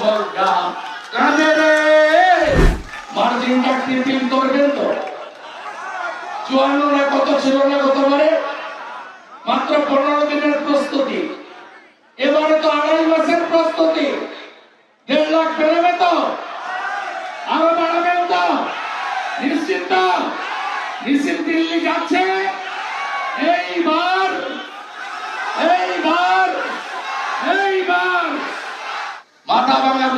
বজ্ঞা margin চাকরি team করবেন তো? চুয়ান্ন না কত ছিল না পারে মাত্র পনেরো দিল্লি যাচ্ছে। এইবার এইবার এইবার। মাথা ভাঙা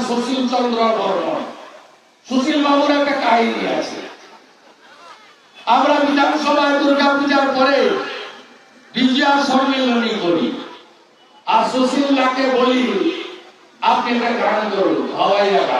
সুশীল চন্দ্র বর্মন। সুশীল বাবুর একটা কাহিনী আছে। আমরা বিধানসভায় দুর্গা পূজার পরে বিজয়া সম্মেলনী করি। আর সুশীলাকে বলি, আপনি একটা গান করুন, হওয়াইয়া গান।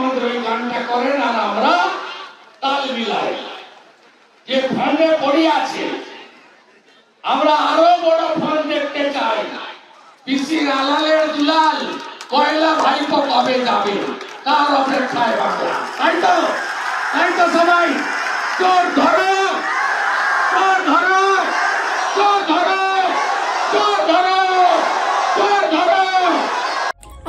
আমাদের ওই গানটা করেন আর আমরা তাল মিলাই। যে ফান্ডে পড়ে আছে, আমরা আরও বড় ফান্ড দেখতে চাই। পিসির আলালের দুলাল কয়লা ভাইপো কবে যাবে? তার অপেক্ষায় বাংলা। তাই তো? তাই তো সবাই? চোর